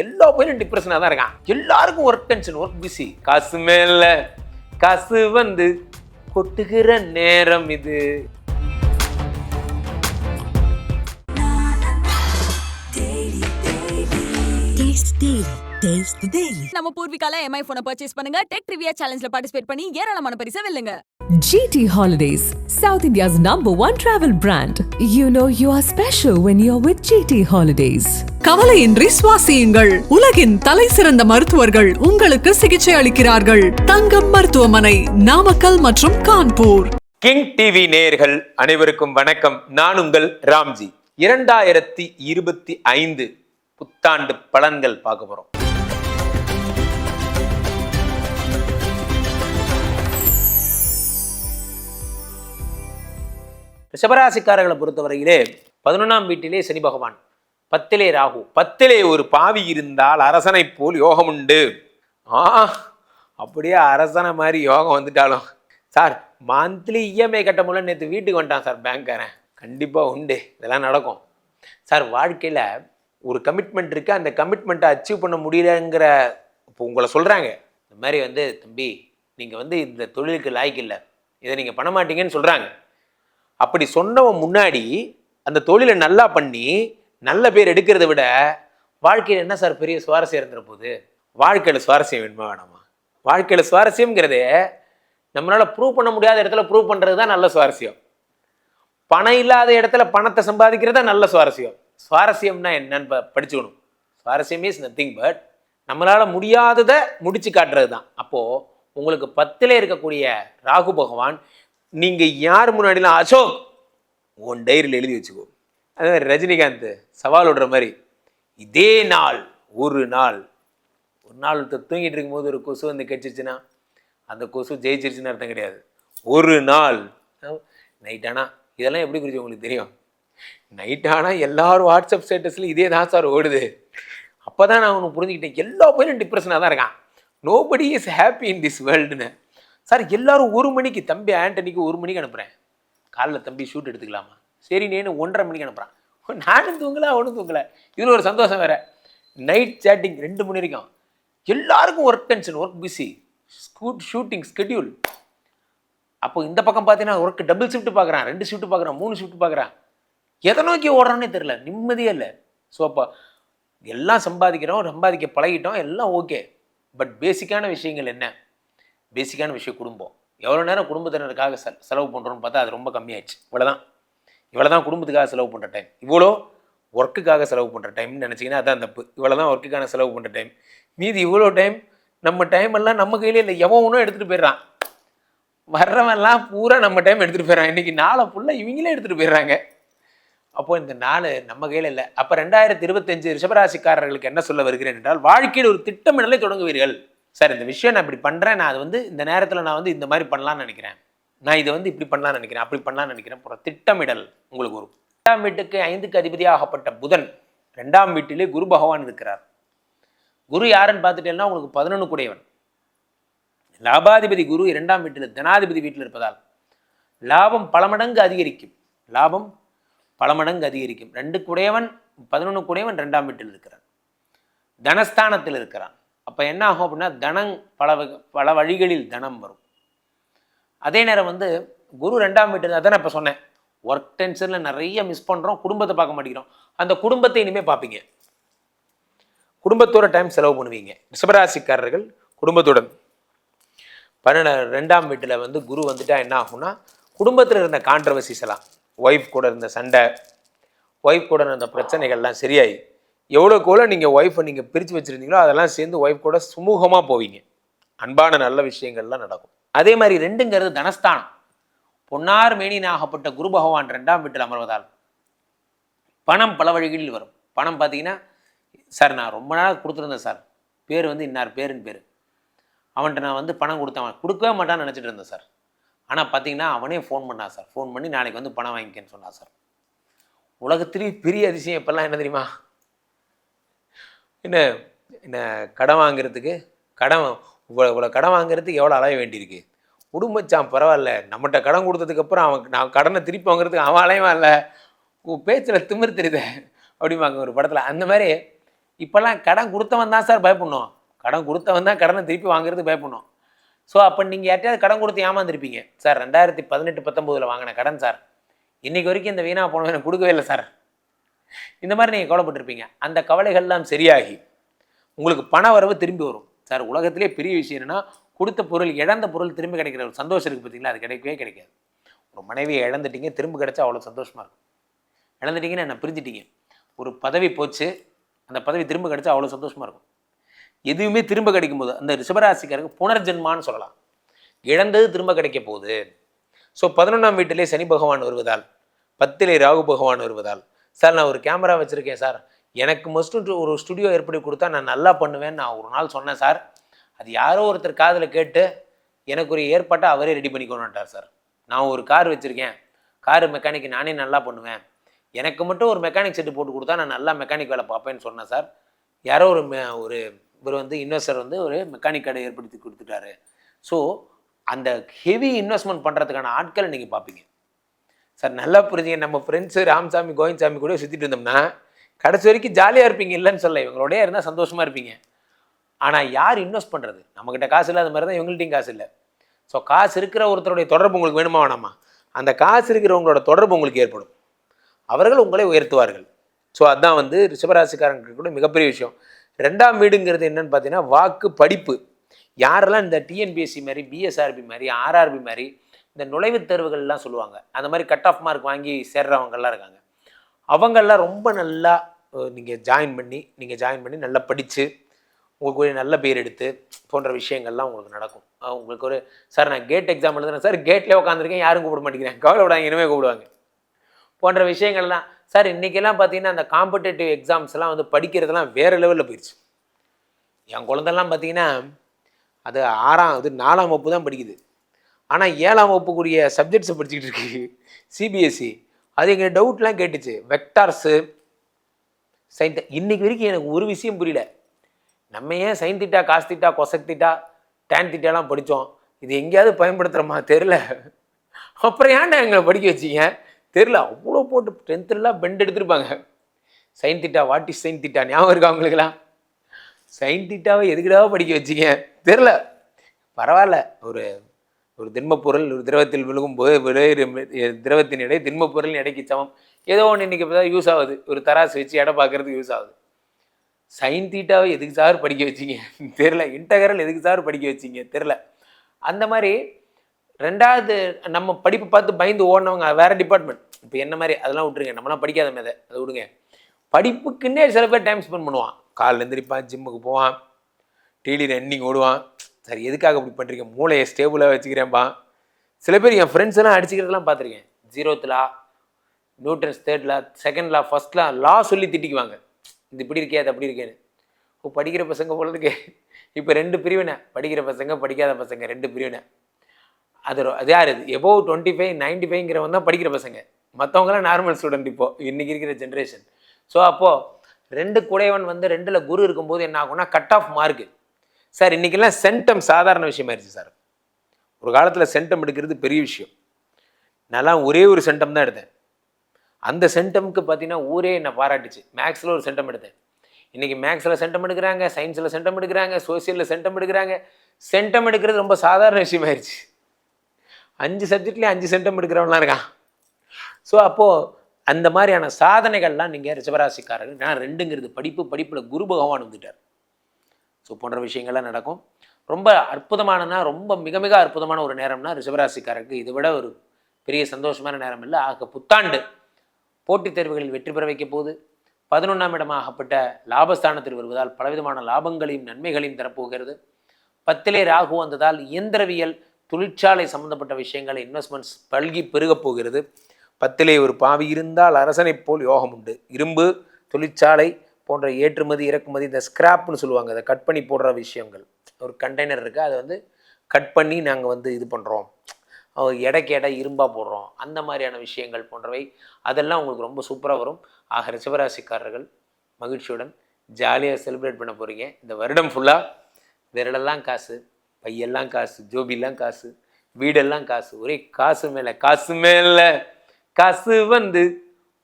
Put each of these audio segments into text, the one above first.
எல்லா பையனும் டிப்ரெஷனாக தான் இருக்கான். எல்லாருக்கும் ஒர்க் டென்ஷன் ஒர்க் பிஸி காசு மேல காசு வந்து கொட்டுகிற நேரம் இது. Taste நம்ம பூர்விகால எம்ஐ போனை பர்ச்சேஸ் பண்ணுங்க. டெக் ட்ரிவியா சேலஞ்ச்ல பார்ட்டிசிபேட் பண்ணி ஏராளமான பரிசை வெல்லுங்க. GT Holidays, South India's number one travel brand. You know you are special when you're with GT Holidays. கவலையின்றி சுவாசியுங்கள். உலகின் தலை சிறந்த மருத்துவர்கள் உங்களுக்கு சிகிச்சை அளிக்கிறார்கள். தங்கம் மருத்துவமனை நாமக்கல் மற்றும் கான்பூர். கிங் டிவி நேயர்கள் அனைவருக்கும் வணக்கம். நான் உங்கள் ராம்ஜி. இரண்டாயிரத்தி இருபத்தி ஐந்து புத்தாண்டு பலன்கள் பார்க்க போறோம். ரிஷபராசிக்காரர்களை பொறுத்தவரையிலே பதினொன்றாம் வீட்டிலே சனி பகவான் பத்திலே ராகு. பத்திலே ஒரு பாவி இருந்தால் அரசனை போல் யோகம் உண்டு. ஆ அப்படியே அரசனை மாதிரி யோகம் வந்துட்டாலும். சார் மந்த்லி இஎம்ஐ கட்ட முடியல நேற்று வீட்டுக்கு வந்துட்டான் சார் பேங்க்காரன் கண்டிப்பாக உண்டு. இதெல்லாம் நடக்கும். சார் வாழ்க்கையில் ஒரு கமிட்மெண்ட் இருக்குது அந்த கமிட்மெண்ட்டை அச்சீவ் பண்ண முடியலங்கிற இப்போ உங்களை சொல்கிறாங்க இந்த மாதிரி வந்து தம்பி நீங்கள் வந்து இந்த தொழிலுக்கு லாய்க்கு இல்லை. இதை நீங்கள் பண்ண மாட்டீங்கன்னு சொல்கிறாங்க அப்படி சொன்னவன் முன்னாடி அந்த தொழிலை நல்லா பண்ணி நல்ல பேர் எடுக்கிறத விட வாழ்க்கையில் என்ன சார் பெரிய சுவாரஸ்யம் இருந்துற போகுது வாழ்க்கையில் சுவாரஸ்யம் வேணுமா வேணாமா? வாழ்க்கையில் சுவாரஸ்யம்ங்கிறது நம்மளால் ப்ரூவ் பண்ண முடியாத இடத்துல ப்ரூவ் பண்ணுறது தான் நல்ல சுவாரஸ்யம். பணம் இல்லாத இடத்துல பணத்தை சம்பாதிக்கிறது தான் நல்ல சுவாரஸ்யம். சுவாரஸ்யம்னா என்னன்னு ப- படிச்சுக்கணும். சுவாரஸ்யம் இஸ் நத்திங் பட் நம்மளால் முடியாததை முடிச்சு காட்டுறது தான். அப்போது உங்களுக்கு பத்தில் இருக்கக்கூடிய ராகு பகவான் நீங்கள் யார் முன்னாடிலாம் அசோக்? உன் டைரியில் எழுதி வச்சுக்கோ. அதே மாதிரி ரஜினிகாந்த் சவால் விடுற மாதிரி இதே நாள் ஒரு நாள். ஒரு நாள் ஒருத்தர் தூங்கிட்டு இருக்கும்போது ஒரு கொசு வந்து கடிச்சிருச்சுன்னா அந்த கொசு ஜெயிச்சிருச்சுன்னு அர்த்தம் கிடையாது. ஒரு நாள். நைட் ஆனால் இதெல்லாம் எப்படி குறிச்சு உங்களுக்கு தெரியும்? நைட் ஆனால் எல்லாரும் வாட்ஸ்அப் ஸ்டேட்டஸில் இதே தான் சார் ஓடுது. அப்போ தான் நான் ஒன்று புரிஞ்சுக்கிட்டேன். எல்லா பையனும் டிப்ரெஷனாக தான் இருக்கான். Nobody is happy in this வேர்ல்டுன்னு sir எல்லாரும் ஒரு மணிக்கு தம்பி ஆண்டனிக்கு ஒரு மணிக்கு அனுப்புகிறேன் காலைல தம்பி ஷூட் எடுத்துக்கலாமா? சரி நேனு ஒன்றரை மணிக்கு அனுப்புகிறான் நானும் தூங்கலை அவனும் தூங்கலை. இதில் ஒரு சந்தோஷம் வேற. நைட் சேட்டிங் ரெண்டு மணி வரைக்கும். எல்லாருக்கும் ஒர்க் டென்ஷன் ஒர்க் பிஸி ஸ்கூட் ஷூட்டிங் ஸ்கெட்யூல் அப்போ இந்த பக்கம் பார்த்தீங்கன்னா ஒர்க் டபுள் ஷிஃப்ட் பார்க்குறான் ரெண்டு ஷிஃப்ட் பார்க்குறான் மூணு ஷிஃப்ட் பார்க்குறான். எதை நோக்கி ஓடுறானே தெரில நிம்மதியே இல்லை. ஸோ அப்போ எல்லாம் சம்பாதிக்கிறோம் சம்பாதிக்க பழகிட்டோம் எல்லாம் ஓகே பட் பேசிக்கான விஷயங்கள் என்ன? பேசிக்கான விஷயம் குடும்பம். எவ்வளோ நேரம் குடும்பத்தினருக்காக செ செலவு பண்ணுறோன்னு பார்த்தா அது ரொம்ப கம்மியாயிடுச்சு. இவ்வளோதான் இவ்வளோ தான் குடும்பத்துக்காக செலவு பண்ணுற டைம் இவ்வளோ ஒர்க்குக்காக செலவு பண்ணுற டைம்னு நினச்சிங்கன்னா அதான் தப்பு. இவ்வளோ தான் ஒர்க்குக்கான செலவு பண்ணுற டைம் மீதி இவ்வளோ டைம் நம்ம டைம் எல்லாம் நம்ம கையிலே இல்லை. எவன் ஒன்றும் எடுத்துகிட்டு போயிடுறான். வர்றவன்லாம் பூரா நம்ம டைம் எடுத்துகிட்டு போயிடறான். இன்றைக்கி நாளை ஃபுல்லாக இவங்களே எடுத்துகிட்டு போயிடுறாங்க. அப்போது இந்த நாள் நம்ம கையில் இல்லை. அப்போ ரெண்டாயிரத்தி இருபத்தஞ்சு ரிஷபராசிக்காரர்களுக்கு என்ன சொல்ல வருகிறேன் என்றால் வாழ்க்கையில் ஒரு திட்டமிடலை தொடங்குவீர்கள். சார் இந்த விஷயம் நான் இப்படி பண்ணுறேன் நான் அது வந்து இந்த நேரத்தில் நான் வந்து இந்த மாதிரி பண்ணலாம்னு நினைக்கிறேன். நான் இதை வந்து இப்படி பண்ணலாம்னு நினைக்கிறேன் அப்படி பண்ணலாம்னு நினைக்கிறேன். போகிற திட்டமிடல் உங்களுக்கு ஒரு எட்டாம் வீட்டுக்கு ஐந்துக்கு அதிபதியாகப்பட்ட புதன் ரெண்டாம் வீட்டிலே குரு பகவான் இருக்கிறார். குரு யாருன்னு பார்த்துட்டேன்னா உங்களுக்கு பதினொன்று கூடையவன். லாபாதிபதி குரு இரண்டாம் வீட்டில் தனாதிபதி வீட்டில் இருப்பதால் லாபம் பல மடங்கு அதிகரிக்கும். லாபம் பல மடங்கு அதிகரிக்கும். ரெண்டு குடையவன் பதினொன்று குடையவன் ரெண்டாம் வீட்டில் இருக்கிறான். தனஸ்தானத்தில் இருக்கிறான். அப்போ என்ன ஆகும் அப்படின்னா தனம் பல பல வழிகளில் தனம் வரும். அதே நேரம் வந்து குரு ரெண்டாம் வீட்டில் அதான் இப்போ சொன்னேன். ஒர்க் டென்ஷனில் நிறைய மிஸ் பண்ணுறோம் குடும்பத்தை பார்க்க மாட்டேங்கிறோம். அந்த குடும்பத்தை இனிமேல் பார்ப்பீங்க. குடும்பத்தோட டைம் செலவு பண்ணுவீங்க. ரிஷபராசிக்காரர்கள் குடும்பத்துடன். பன்னெண்டு ரெண்டாம் வீட்டில் வந்து குரு வந்துட்டால் என்ன ஆகும்னா குடும்பத்தில் இருந்த கான்ட்ரவர்சிஸ் எல்லாம் ஒய்ஃப் கூட இருந்த சண்டை ஒய்ஃப் கூட இருந்த பிரச்சனைகள்லாம் சரியாயி எவ்வளோக்கு எவ்வளோ நீங்கள் ஒய்ஃபை நீங்கள் பிரித்து வச்சுருந்தீங்களோ அதெல்லாம் சேர்ந்து ஒய்ஃப் கூட சுமூகமாக போவீங்க. அன்பான நல்ல விஷயங்கள்லாம் நடக்கும். அதே மாதிரி ரெண்டுங்கிறது தனஸ்தானம். பொன்னார் மேனினாகப்பட்ட குரு பகவான் ரெண்டாம் வீட்டில் அமர்வதால் பணம் பல வழிகளில் வரும். பணம் பார்த்தீங்கன்னா சார் நான் ரொம்ப நாள் கொடுத்துருந்தேன் சார். பேர் வந்து இன்னார் பேருன்னு பேர். அவன்கிட்ட நான் வந்து பணம் கொடுத்தேன். அவன் கொடுக்கவே மாட்டான்னு நினச்சிட்டு இருந்தேன் சார். ஆனால் பார்த்தீங்கன்னா அவனே ஃபோன் பண்ணான் சார். ஃபோன் பண்ணி நாளைக்கு வந்து பணம் வாங்கிக்கன்னு சொன்னான் சார். உலகத்திலேயே பெரிய அதிசயம் இப்போல்லாம் என்ன தெரியுமா? என்ன என்ன கடன் வாங்குறதுக்கு? கடன் இவ்வளோ இவ்வளோ கடன் வாங்குறதுக்கு எவ்வளோ அலைய வேண்டியிருக்கு? உடும்பச்சான் பரவாயில்ல. நம்மகிட்ட கடன் கொடுத்ததுக்கப்புறம் அவன் நான் கடனை திருப்பி வாங்குறதுக்கு அவன் அலையவான் இல்லை? உன் பேச்சில் திமிர் தெரியுத? அப்படிம்பாங்க ஒரு படத்தில். அந்த மாதிரி இப்போல்லாம் கடன் கொடுத்தவன் தான் சார் பயப்படணும். கடன் கொடுத்தவன் தான் கடனை திருப்பி வாங்குறது பயப்படணும். ஸோ அப்போ நீங்கள் யார்ட்டையாவது கடன் கொடுத்து ஏமாந்துருப்பீங்க? சார் ரெண்டாயிரத்தி பதினெட்டு பத்தொம்போதில் வாங்கின கடன் சார். இன்றைக்கி வரைக்கும் இந்த வீணாக போனவன் கொடுக்கவே இல்லை சார். இந்த மாதிரி நீங்கள் கவலைப்பட்டிருப்பீங்க. அந்த கவலைகள்லாம் சரியாகி உங்களுக்கு பண வரவு திரும்பி வரும். சார் உலகத்திலே பெரிய விஷயம் என்னன்னா கொடுத்த பொருள் இழந்த பொருள் திரும்பி கிடைக்கிற ஒரு சந்தோஷம் இருக்குது பார்த்தீங்களா? அது கிடைக்கவே கிடைக்காது. ஒரு மனைவியை இழந்துட்டீங்க திரும்ப கிடைச்சா அவ்வளோ சந்தோஷமாக இருக்கும். இழந்துட்டீங்கன்னு என்ன பிரிஞ்சிட்டீங்க? ஒரு பதவி போச்சு அந்த பதவி திரும்ப கிடைச்சா அவ்வளோ சந்தோஷமாக இருக்கும். எதுவுமே திரும்ப கிடைக்கும் போது அந்த ரிஷபராசிக்காரங்க புனர்ஜென்மான்னு சொல்லலாம். இழந்தது திரும்ப கிடைக்க போகுது. ஸோ பதினொன்றாம் வீட்டிலே சனி பகவான் வருவதால் பத்திலே ராகு பகவான் வருவதால் சார் நான் ஒரு கேமரா வச்சுருக்கேன் சார். எனக்கு மஸ்ட்டு ஒரு ஸ்டுடியோ ஏற்படுத்தி கொடுத்தா நான் நல்லா பண்ணுவேன் நான் ஒரு நாள் சொன்னேன் சார். அது யாரோ ஒருத்தர் காதில் கேட்டு எனக்கு ஒரு ஏற்பாட்டை அவரே ரெடி பண்ணிக்கணுன்ட்டார் சார். நான் ஒரு கார் வச்சுருக்கேன். கார் மெக்கானிக் நானே நல்லா பண்ணுவேன். எனக்கு மட்டும் ஒரு மெக்கானிக் செட்டு போட்டு கொடுத்தா நான் நல்லா மெக்கானிக் வேலை பார்ப்பேன்னு சொன்னேன் சார். யாரோ ஒரு மெ- ஒரு இவர் வந்து இன்வெஸ்டர் வந்து ஒரு மெக்கானிக் கடை ஏற்படுத்தி கொடுத்துட்டாரு. ஸோ அந்த ஹெவி இன்வெஸ்ட்மெண்ட் பண்ணுறதுக்கான ஆட்களை நீங்கள் பார்ப்பீங்க. சார் நல்லா புரிஞ்சுங்க. நம்ம ஃப்ரெண்ட்ஸு ராமசாமி கோவிந்தசாமி கூட சுற்றிட்டு இருந்தோம்னா கடைசி வரைக்கும் ஜாலியாக இருப்பீங்க. இல்லைன்னு சொல்ல இவங்களோடய இருந்தால் சந்தோஷமாக இருப்பீங்க. ஆனால் யார் இன்வெஸ்ட் பண்ணுறது நம்மக்கிட்ட காசு இல்லாத மாதிரி தான் இவங்கள்ட்டையும் காசு இல்லை. ஸோ காசு இருக்கிற ஒருத்தருடைய தொடர்பு உங்களுக்கு வேணுமா வேணாமா? அந்த காசு இருக்கிறவங்களோட தொடர்பு உங்களுக்கு ஏற்படும். அவர்கள் உங்களை உயர்த்துவார்கள். ஸோ அதுதான் வந்து ரிஷபராசிக்காரங்களுக்கு கூட மிகப்பெரிய விஷயம். ரெண்டாம் வீடுங்கிறது என்னன்னு பார்த்தீங்கன்னா வாக்கு படிப்பு. யாரெல்லாம் இந்த டிஎன்பிஎஸ்சி மாதிரி பிஎஸ்ஆர்பி மாதிரி ஆர்ஆர்பி மாதிரி இந்த நுழைவுத் தேர்வுகள்லாம் சொல்லுவாங்க. அந்த மாதிரி கட் ஆஃப் மார்க் வாங்கி சேர்றவங்கெல்லாம் இருக்காங்க. அவங்கெல்லாம் ரொம்ப நல்லா நீங்கள் ஜாயின் பண்ணி நீங்கள் ஜாயின் பண்ணி நல்லா படித்து உங்களுக்கு ஒரு நல்ல பேர் எடுத்து போன்ற விஷயங்கள்லாம் உங்களுக்கு நடக்கும். உங்களுக்கு ஒரு சார் நான் கேட் எக்ஸாம் எழுதுறேன். சார் கேட்லேயே உட்காந்துருக்கேன் யாரும் கூப்பிட மாட்டேங்கிறேன் கவலை விடாங்க இனிமேல் கூப்பிடுவாங்க. போன்ற விஷயங்கள்லாம் சார் இன்றைக்கெல்லாம் பார்த்தீங்கன்னா அந்த காம்படேட்டிவ் எக்ஸாம்ஸ்லாம் வந்து படிக்கிறதெல்லாம் வேறு லெவலில் போயிடுச்சு என் குழந்தெல்லாம் பார்த்தீங்கன்னா அது ஆறாம் இது நாலாம் வகுப்பு தான் படிக்குது. ஆனால் ஏழாம் வகுப்புக்குரிய சப்ஜெக்ட்ஸை படிச்சுக்கிட்டு இருக்கு சிபிஎஸ்சி அது எங்கள் டவுட்லாம் கேட்டுச்சு. வெக்டார்ஸு சைன் இன்னைக்கு வரைக்கும் எனக்கு ஒரு விஷயம் புரியல. நம்ம ஏன் சைன் திட்டா காசு திட்டா கொசக் திட்டா டேன் திட்டாலாம் படித்தோம் இது எங்கேயாவது பயன்படுத்துகிறோமா தெரில அப்புறம் ஏன்டா எங்களை படிக்க வச்சீங்க? தெரில அவ்வளோ போட்டு டென்த்துலாம் பெண்ட் எடுத்திருப்பாங்க. Sine theta what is sine theta ஞாபகம் இருக்கா அவங்களுக்குலாம் சைன் திட்டாவை எதுக்குடா படிக்க வச்சீங்க? தெரில பரவாயில்ல. ஒரு ஒரு திண்மப்பொருள் ஒரு திரவத்தில் விழுகும் போது விளையிற திரவத்தின் எடை திண்மப்பொருளின் எடைக்கு சமம். ஏதோ ஒன்று இன்றைக்கி இப்போ யூஸ் ஆகுது. ஒரு தராசு வச்சு எடை பார்க்கறதுக்கு யூஸ் ஆகுது. சைன் தீட்டாவை எதுக்கு சார் படிக்க வச்சீங்க? தெரில இன்டகரல் எதுக்கு சார் படிக்க வச்சீங்க? தெரில அந்த மாதிரி ரெண்டாவது நம்ம படிப்பு பார்த்து பயந்து ஓடினவங்க வேறு டிபார்ட்மெண்ட் இப்போ என்ன மாதிரி? அதெல்லாம் விட்டுருங்க. நம்மளாம் படிக்காத மேதை அதை விடுங்க. படிப்புக்குன்னே சில பேர் டைம் ஸ்பெண்ட் பண்ணுவான். காலைல எந்திரிப்பான் ஜிம்முக்கு போவான். டெய்லி ரன்னிங் ஓடுவான். சரி எதுக்காக இப்படி பண்ணுறீங்க மூளையை ஸ்டேபிளாக வச்சுக்கிறேன்ப்பா சில பேர் என் ஃப்ரெண்ட்ஸ் எல்லாம் அடிச்சுக்கிறதெல்லாம் பார்த்துருக்கேன். Zeroth law Newton's third law second law first law law சொல்லி திட்டிக்குவாங்க. இது இப்படி இருக்கே அது அப்படி இருக்கேன்னு. இப்போ படிக்கிற பசங்க போல இப்போ ரெண்டு பிரிவினை. படிக்கிற பசங்க படிக்காத பசங்க ரெண்டு பிரிவினை. அது அது யார்? இது எபோவ் டுவெண்ட்டி ஃபைவ் நைன்டி ஃபைவ்ங்கிறவங்க தான் படிக்கிற பசங்க. மற்றவங்களாம் நார்மல் ஸ்டூடெண்ட் இப்போ. இன்றைக்கி இருக்கிற ஜென்ரேஷன் ஸோ அப்போது ரெண்டு குடையவன் வந்து ரெண்டில் குரு இருக்கும்போது என்ன ஆகும்னா கட் ஆஃப் மார்க்கு சார் இன்றைக்கெல்லாம் சென்டம் சாதாரண விஷயமாயிருச்சு சார். ஒரு காலத்தில் சென்டம் எடுக்கிறது பெரிய விஷயம். நான்லாம் ஒரே ஒரு சென்டம் தான் எடுத்தேன். அந்த சென்டமுக்கு பார்த்தீங்கன்னா ஊரே என்னை பாராட்டுச்சு. மேக்ஸில் ஒரு சென்டம் எடுத்தேன். இன்றைக்கி மேக்ஸில் சென்டம் எடுக்கிறாங்க சயின்ஸில் சென்டம் எடுக்கிறாங்க சோசியலில் சென்டம் எடுக்கிறாங்க. சென்டம் எடுக்கிறது ரொம்ப சாதாரண விஷயமாயிருச்சு அஞ்சு சப்ஜெக்ட்லேயே அஞ்சு சென்டம் எடுக்கிறவன்லாம் இருக்கான். ஸோ அப்போது அந்த மாதிரியான சாதனைகள்லாம் நீங்கள் ரிஷபராசிக்காரர்கள் நான் ரெண்டுங்கிறது படிப்பு படிப்பில் குரு பகவான் வந்துட்டார். ஸோ போன்ற விஷயங்கள்லாம் நடக்கும். ரொம்ப அற்புதமானனா ரொம்ப மிக மிக அற்புதமான ஒரு நேரம்னா ரிஷபராசிக்காரருக்கு இதை விட ஒரு பெரிய சந்தோஷமான நேரம் இல்லை. ஆக புத்தாண்டு போட்டித் தேர்வுகளில் வெற்றி பெற வைக்க போகுது. பதினொன்றாம் இடமாகப்பட்ட லாபஸ்தானத்தில் வருவதால் பலவிதமான லாபங்களையும் நன்மைகளையும் தரப்போகிறது. பத்திலே ராகு வந்ததால் இயந்திரவியல் தொழிற்சாலை சம்பந்தப்பட்ட விஷயங்கள் இன்வெஸ்ட்மெண்ட்ஸ் பல்கி பெருகப் போகிறது. பத்திலே ஒரு பாவி இருந்தால் அரசனைப் போல் யோகம் உண்டு இரும்பு தொழிற்சாலை போன்ற ஏற்றுமதி இறக்குமதி இந்த ஸ்கிராப்னு சொல்லுவாங்க. அதை கட் பண்ணி போடுற விஷயங்கள். ஒரு கண்டெய்னர் இருக்குது அதை வந்து கட் பண்ணி நாங்கள் வந்து இது பண்ணுறோம் எடைக்கு எடை இரும்பாக போடுறோம். அந்த மாதிரியான விஷயங்கள் போன்றவை. அதெல்லாம் உங்களுக்கு ரொம்ப சூப்பராக வரும். ஆக ரிசவராசிக்காரர்கள் மகிழ்ச்சியுடன் ஜாலியாக செலிப்ரேட் பண்ண போகிறீங்க இந்த வருடம் ஃபுல்லாக விரலெல்லாம் காசு பையெல்லாம் காசு ஜோபிலாம் காசு வீடெல்லாம் காசு. ஒரே காசு மேலே காசு மேலே காசு வந்து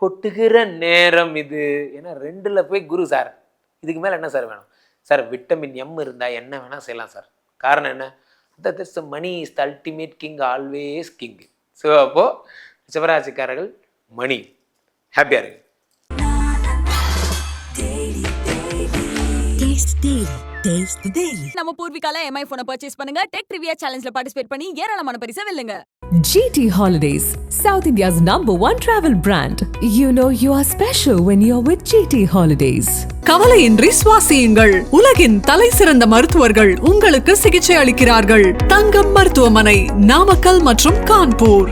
கொட்டுகிற நேரம் இது. ஏன்னா ரெண்டில் போய் குரு சார். இதுக்கு மேலே என்ன சார் வேணும்? சார் விட்டமின் எம் இருந்தால் என்ன வேணால் செய்யலாம் சார். காரணம் என்ன? That is money is the ultimate king always king so அப்போது சிவராசிக்காரர்கள் மணி ஹாப்பியாக இருக்கு. நம்ம பூர்விகால எம்ஐ போனை பர்ச்சேஸ் பண்ணுங்க. டெக் ட்ரிவியா சேலஞ்ச்ல பார்ட்டிசிபேட் பண்ணி ஏராளமான பரிசை வெல்லுங்க. GT Holidays, South India's number one travel brand. You know you are special when you're with GT Holidays. கவலையின்றி சுவாசியுங்கள் உலகின் தலை சிறந்த மருத்துவர்கள் உங்களுக்கு சிகிச்சை அளிக்கிறார்கள் தங்கம் மருத்துவமனை நாமக்கல் மற்றும் கான்பூர்